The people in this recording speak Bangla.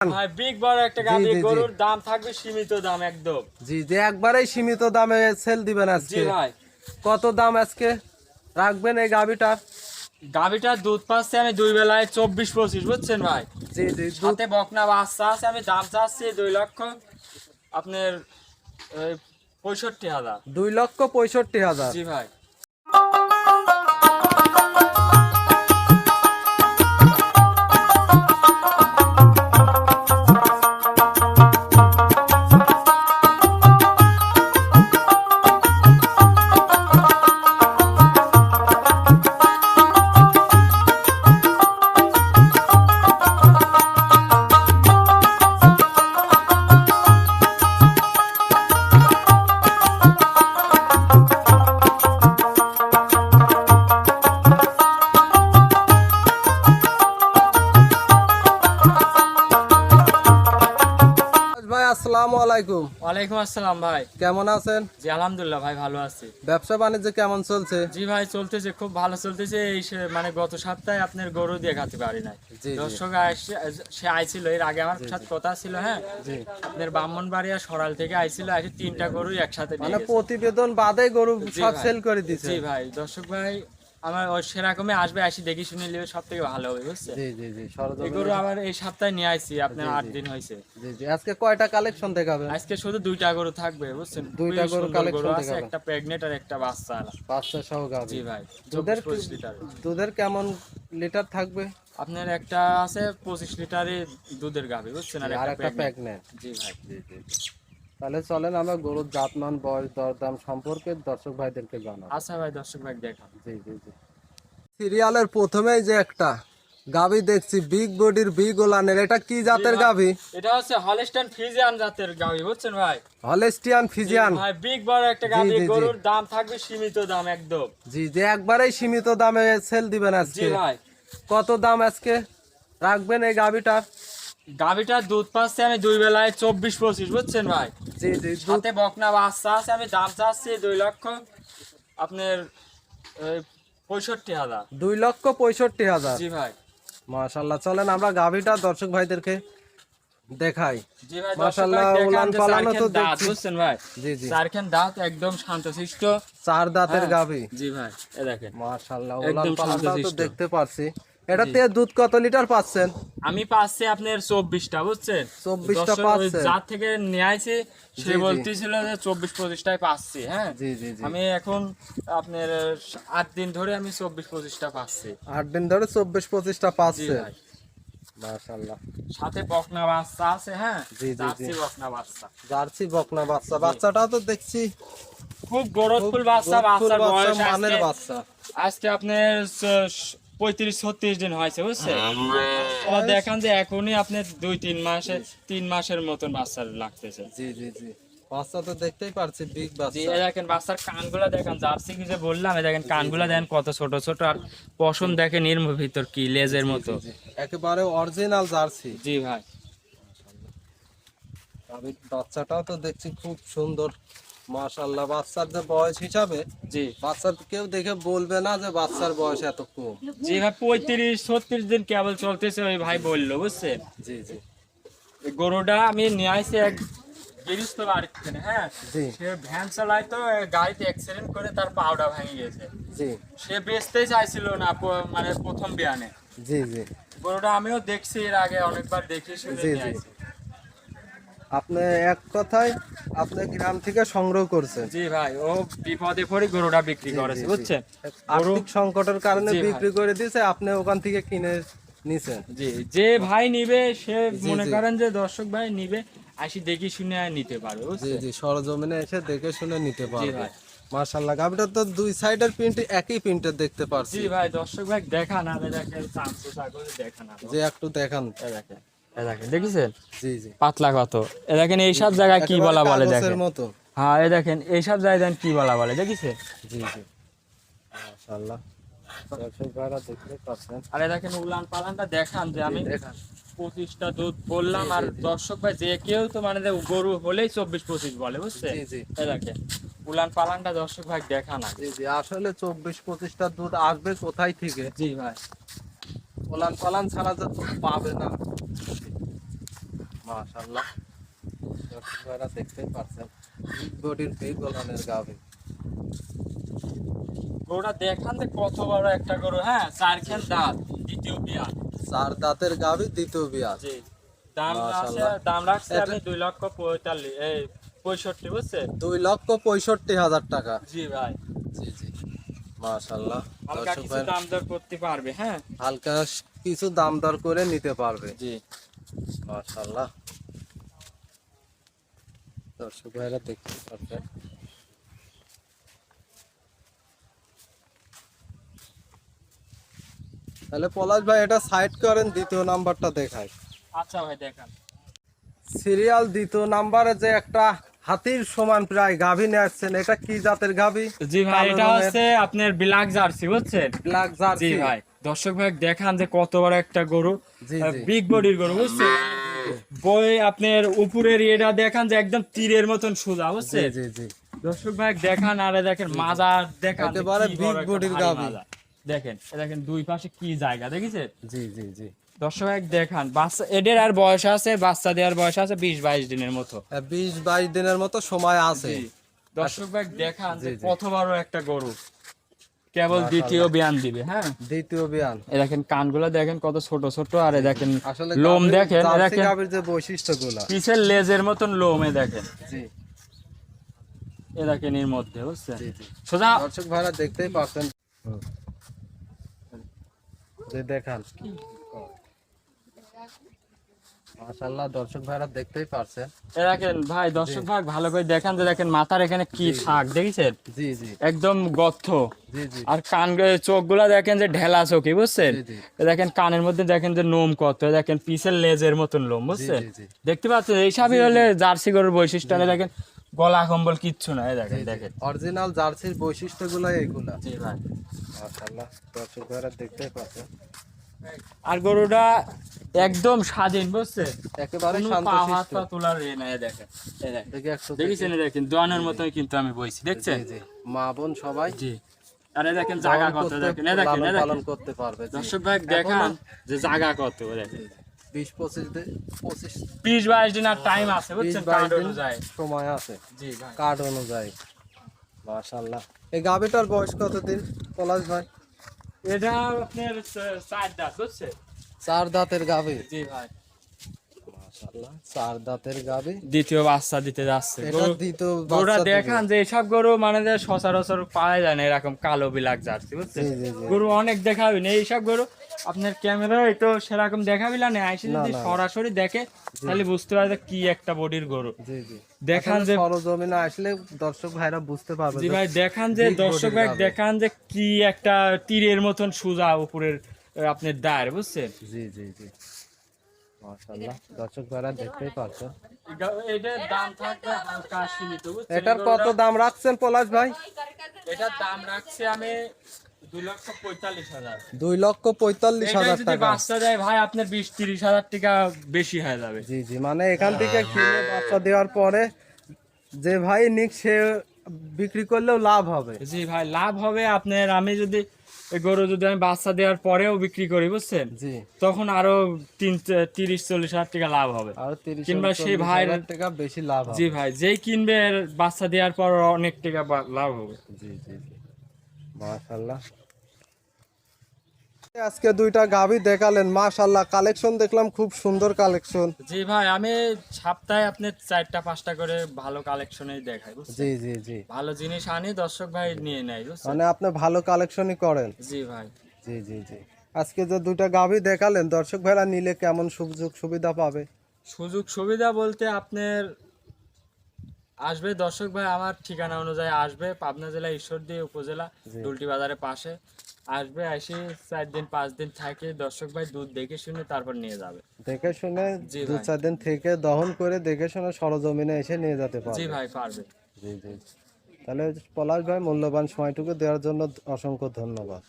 ভাই বিগ বড় একটা জি, গাভী জি, জি। গরুর দাম থাকবে সীমিত দাম একদম। জি যে একবারেই সীমিত দামে সেল দিবেন আজকে। ভাই। কত দাম আজকে? রাখবেন এই গাবিটার গাভীটার দুধ পাচ্ছে আমি দুই বেলায় চব্বিশ পঁচিশ বুঝছেন ভাই? জি জি দুধ সাথে বকনা বাচ্চা আছে আমি দাম চাচ্ছি দুই লক্ষ। আপনার পঁয়ষট্টি হাজার। দুই লক্ষ পঁয়ষট্টি হাজার। জি ভাই। ওয়ালাইকুম আসসালাম ভাই। কেমন আছেন? জি আলহামদুলিল্লাহ ভাই ভালো আছি। ব্যবসা বাণিজ্য কেমন চলছে? জি ভাই চলতেছে খুব ভালো চলতেছে। এই মানে গত সপ্তাহে আপনার গরু পারি নাই। দর্শক সে আইছিল এর আগে আমার সাথে কথা ছিল হ্যাঁ? জি। আপনার ব্রাহ্মণবাড়িয়া সরাল থেকে আইছিল তিনটা গরু একসাথে মানে প্রতিবেদন বাদে গরু সব সেল করে জি ভাই দর্শক ভাই আমার ওই সেরকমই আসবে আসি দেখি শুনে নিলে সব থেকে ভালো হবে বুঝছে জি জি জি আবার এই সপ্তাহে নিয়ে আইছি আপনার আট দিন হয়েছে জি জি আজকে কয়টা কালেকশন দেখাবেন আজকে শুধু দুইটা গরু থাকবে বুঝছেন? দুইটা গরু গরু আছে একটা প্রেগনেন্ট আর একটা বাচ্চা। বাচ্চা সহ গাবি জি ভাই দুধের লিটার। দুধের কেমন লিটার থাকবে? আপনার একটা আছে পঁচিশ লিটারে দুধের গাভি বুঝছেন? আর একটা। নেন জি ভাই। জি জি। তাহলে চলেন আমরা গরুর জাতমান বয়স দরদাম সম্পর্কে দর্শক ভাইদেরকে জানাব। আচ্ছা ভাই দর্শক ভাই দেখান জি জি জি। সিরিয়ালের প্রথমেই যে একটা গাবি দেখছি বিগ বডির বিগ ওলানের। এটা কি জাতের। গাবি এটা হচ্ছে হলস্টাইন ফ্রিজিয়ান জাতের গাভি বুঝছেন ভাই? হলেস্টিয়ান ফিজিয়ান ভাই বিগ বড় একটা গাভি জি। গরুর দাম থাকবে সীমিত দাম একদম। জি যে একবারেই সীমিত দামে সেল দিবেন আজকে। জি ভাই। কত দাম আজকে? রাখবেন এই গাবিটার গাভিটার দুধ পাচ্ছে আমি দুই বেলায় চব্বিশ পঁচিশ বুঝছেন ভাই? জি জি সাথে বকনা বাচ্চা আছে আমি দাম চাচ্ছি দুই লক্ষ আপনার পঁয়ষট্টি হাজার। দুই লক্ষ পঁয়ষট্টি হাজার। জি ভাই। মাশাল্লাহ চলেন আমরা গাভিটা দর্শক ভাইদেরকে দেখাই। জি ভাই মাশাআল্লাহ, দর্শক ভাই দেখেন উলান পালানো তো দেখছি। বুঝছেন ভাই? জি জি। চারখান দাঁত একদম শান্তশিষ্ট। চার দাঁতের হ্যাঁ। গাভি। জি ভাই এ দেখেন। মাশাল্লাহ উলান পালানটাও তো দেখতে পাচ্ছি। এটাতে দুধ কত লিটার পাচ্ছেন? আমি পাচ্ছি আপনার চব্বিশটা বুঝছেন? 24টা দর্শক পাচ্ছেন। যার থেকে নিয়ে সে। বলতেছিল যে চব্বিশ পঁচিশটায় পাচ্ছি হ্যাঁ? জি জি আমি এখন আপনার আট দিন ধরে আমি চব্বিশ পঁচিশটা পাচ্ছি। আট দিন ধরে চব্বিশ পঁচিশটা পাচ্ছে সাথে বকনা বাচ্চা আছে হ্যাঁ? জি, জি, জার্সি বকনা বাচ্চা। জার্সি বকনা বাচ্চা। বাচ্চাটাও তো দেখছি। খুব বাচ্চা বাচ্চার বাচ্চা, বয়স মানের বাচ্চা। আজকে আপনার পঁয়ত্রিশ ছত্রিশ দিন হয়েছে বুঝছেন? আবার দেখান যে এখনই আপনি দুই তিন মাসে তিন মাসের মতন বাচ্চার লাগতেছে। জি জি জি। বাচ্চা তো দেখতেই পারছি বিগ বাচ্চা। দেখেন বাচ্চার কানগুলা দেখেন জার্সি কি যে বললাম দেখেন কানগুলা দেখেন কত ছোট ছোট আর পশম দেখেন এর ভিতর কি লেজের মতো। একেবারে অরিজিনাল জার্সি। জি ভাই। বাচ্চাটাও তো দেখছি খুব সুন্দর। মাশাল্লাহ বাচ্চার যে বয়স হিসাবে জি। বাচ্চার কেউ দেখে বলবে না যে বাচ্চার বয়স এত কম। জি ভাই পঁয়ত্রিশ ছত্রিশ দিন কেবল চলতেছে ওই ভাই বলল বুঝছেন? জি জি। এই গরুটা আমি নিয়ে আসি এক বাড়ির থেকে হ্যাঁ? সে ভ্যান চালায় তো গাড়িতে অ্যাক্সিডেন্ট করে তার পাউডা ভেঙে গেছে। জি। সে চাইছিল না মানে প্রথম বিয়ানে। জি জি। গরুটা আমিও দেখছি এর আগে অনেকবার দেখি শুনে নিয়ে জি। আপনি এক কথায় আপনি গ্রাম থেকে সংগ্রহ করছেন। জি ভাই ও বিপদে পড়ে গরুটা বিক্রি করেছে। বুঝছেন? আর্থিক সংকটের কারণে বিক্রি করে দিয়েছে আপনি ওখান থেকে কিনে নিছেন। জি যে ভাই নিবে সে মনে করেন যে দর্শক ভাই নিবে আসি দেখি শুনে নিতে পারবে জি জি সরজমিনে এসে দেখে শুনে নিতে পারবে। ভাই। মাশাল্লাহ গাভিটা তো দুই সাইডের প্রিন্ট একই প্রিন্টের দেখতে পারছি। জি ভাই দর্শক ভাই দেখা না দেখেন চান্স দেখা না। যে একটু দেখান। দেখেন। দেখেন দেখেছেন? জি জি। পাতলা কত। এ দেখেন এইসব জায়গায় কি বলা বলে দেখেন? মতো। হ্যাঁ এই দেখেন এইসব জায়গায় কি বলা বলে দেখেছেন? জি জি। আরে দেখেন উলান পালানটা দেখান যে আমি পঁচিশটা দুধ বললাম আর। দর্শক ভাই যে কেউ তো মানে গরু হলেই চব্বিশ পঁচিশ বলে দেখেন উলান পালানটা দর্শক ভাই দেখা না জি জি। আসলে চব্বিশ পঁচিশটা দুধ আসবে কোথায় থেকে? জি ভাই। উলান পালান ছাড়া তো দুধ পাবে না। মাশাআল্লাহ। দর্শক ভাইরা দেখতেই পাচ্ছেন বিগ বডির বিগ ওলানের গাভী। গরুটা দেখান যে কত বড় একটা গরু হ্যাঁ চার দাঁত দ্বিতীয় বিয়া চার দাঁতের গাভী দ্বিতীয় বিয়াজ জি দাম আছে দাম রাখছে আমি দুই লক্ষ এই পঁয়ষট্টি লক্ষ হাজার টাকা। জি ভাই। জি জি মাশাআল্লাহ। হালকা কিছু দাম দর করতে পারবে হ্যাঁ? হালকা কিছু দাম দর করে নিতে পারবে। জি। মাশাআল্লাহ। দর্শক ভাইরা দেখতে পাচ্ছেন তাহলে পলাশ ভাই এটা সাইড করেন দ্বিতীয় নাম্বারটা দেখায় আচ্ছা ভাই দেখান। সিরিয়াল দ্বিতীয় নাম্বারে যে একটা হাতির সমান প্রায় গাভী নিয়ে আসছেন এটা কি জাতের গাভী? জি ভাই এটা হচ্ছে আপনার ব্ল্যাক জার্সি বুঝছেন? ব্ল্যাক জি জার্সি ভাই। দর্শক ভাই দেখান যে কত বড় একটা গরু জি, জি। বিগ বডির গরু বুঝছেন? বই আপনার উপরের ইয়েটা দেখান যে একদম তীরের মতন সোজা জি জি দর্শক ভাই দেখান আরে দেখেন মাজার দেখান একেবারে। দেখেন দেখেন দুই পাশে কি জায়গা দেখেছেন? জি জি জি। দর্শক ভাই দেখান বাচ্চা এদের আর বয়স আছে বাচ্চা দেওয়ার বয়স আছে বিশ বাইশ দিনের মতো। বিশ বাইশ দিনের মতো সময় আছে। দর্শক ভাই দেখান যে। কত বড় একটা গরু। কেবল দ্বিতীয় বিয়ান দিবে হ্যাঁ? দ্বিতীয় বিয়ান। এ দেখেন কানগুলো দেখেন কত ছোট ছোট আর এ দেখেন লোম দেখেন দেখেন যে বৈশিষ্ট্যগুলা। পিছের লেজের মতন লোম এ দেখেন। জি। এ দেখেন এর মধ্যে বুঝছেন? সোজা দর্শক ভাইরা দেখতেই পাচ্ছেন। যে দেখান। মাশাআল্লাহ দর্শক ভাইরা দেখতেই পারছেন। দেখেন ভাই দর্শক ভাগ ভালো করে দেখান যে দেখেন মাথার এখানে কি দেখেছেন? জি জি। একদম গর্ত। জি জি। আর কান চোখগুলা দেখেন যে ঢেলা চোখে বুঝছেন? দেখেন কানের মধ্যে দেখেন যে নোম কত দেখেন পিছের লেজের মতন লোম বুঝছেন। দেখতে পাচ্ছেন? এইসবই হলে জার্সি গরুর বৈশিষ্ট্য দেখেন গলা কম্বল কিচ্ছু না দেখেন দেখেন। অরিজিনাল জার্সির বৈশিষ্ট্যগুলো এইগুলা জি ভাই। মাশাআল্লাহ দর্শক ভাইরা দেখতেই পাচ্ছেন। আর গরুটা একদম স্বাধীন বুঝছেন একেবারে তোলার এ নাই দেখেন দেখেন। দেখেছেন দেখেন দোয়ানের মতোই কিন্তু আমি বইছি দেখছেন? মা বোন সবাই জি। আরে দেখেন জায়গা কত দেখেন এই দেখেন এই দেখেন। করতে পারবে দর্শক ভাই দেখান যে জায়গা কত দেখেন। বিশ পঁচিশ দিন পঁচিশ বিশ বাইশ দিন আর টাইম আছে বুঝছেন? কার্ড অনুযায়ী। সময় আছে জি কার্ড অনুযায়ী। মাশাআল্লাহ। এই গাভিটার বয়স কতদিন? পলাশ ভাই। এটা আপনার চার দাঁত বুঝছে চার দাঁতের গাভী। জি ভাই। চার দাঁতের গাভি দ্বিতীয় বাচ্চা দিতে যাচ্ছে। গরু- গরুটা দেখান যে এসব গরু মানে যে সচরাচর পাওয়া যায় না এরকম কালো বিলাক জার্সি বুঝছেন? জি, জি, জি। গরু অনেক দেখাবেন এইসব গরু আপনার ক্যামেরা তো সেরকম দেখাবিলা না আইসে যদি সরাসরি দেখে তাহলে বুঝতে পারবে কি একটা বডির গরু। দেখান যে সরজমিনে আসলে দর্শক ভাইরা বুঝতে পারবে জি ভাই দেখান যে দর্শক ভাই দেখান যে কি একটা তীরের মতন সোজা উপরের আপনার দায়ের বুঝছেন? জি জি জি। মাশাআল্লাহ। দর্শক ভাইরা দেখতেই পারছ এটার কত দাম রাখছেন পলাশ ভাই? এটার দাম রাখছি আমি দুই লক্ষ পঁয়তাল্লিশ হাজার। টাকা। বাচ্চা দেয় ভাই আপনার বিশ তিরিশ হাজার টাকা বেশি হয়ে যাবে। জি জি মানে এখান থেকে কিনে বাচ্চা দেওয়ার পরে যে ভাই নিক সে বিক্রি করলেও লাভ হবে। জি ভাই লাভ হবে। আপনার আমি যদি এই গরু যদি আমি বাচ্চা দেওয়ার পরেও বিক্রি করি বুঝছেন? জি। তখন আরও তিন তিরিশ চল্লিশ হাজার টাকা লাভ হবে। কিংবা সেই ভাই টাকা বেশি লাভ জি ভাই যেই কিনবে বাচ্চা দেওয়ার পর অনেক টাকা লাভ হবে। জি জি জি। মাশাআল্লাহ। আজকে দুইটা গাভি দেখালেন মাশাআল্লাহ কালেকশন দেখলাম খুব সুন্দর কালেকশন। জি ভাই আমি সপ্তাহে আপনি চারটা পাঁচটা করে ভালো কালেকশনে দেখাই জি জি জি। ভালো জিনিস আনি দর্শক ভাই নিয়ে নেয় মানে আপনি ভালো কালেকশনই করেন। জি ভাই। জি জি জি। আজকে যে দুইটা গাভি দেখালেন দর্শক ভাইরা নিলে কেমন সুযোগ সুবিধা পাবে? সুযোগ সুবিধা বলতে আপনার আসবে। দর্শক ভাই আমার ঠিকানা অনুযায়ী আসবে। পাবনা জেলা ঈশ্বরদী উপজেলা ডুলটি বাজারের পাশে। আসবে এসে চার দিন পাঁচ দিন থাকে। দর্শক ভাই দুধ দেখে শুনে তারপর নিয়ে যাবে। দেখে শুনে দু চার দিন থেকে দহন করে দেখে শুনে সরজমিনে এসে নিয়ে যেতে জি ভাই পারবে। জি জি। তাহলে পলাশ ভাই মূল্যবান সময়টুকু দেওয়ার জন্য অসংখ্য ধন্যবাদ।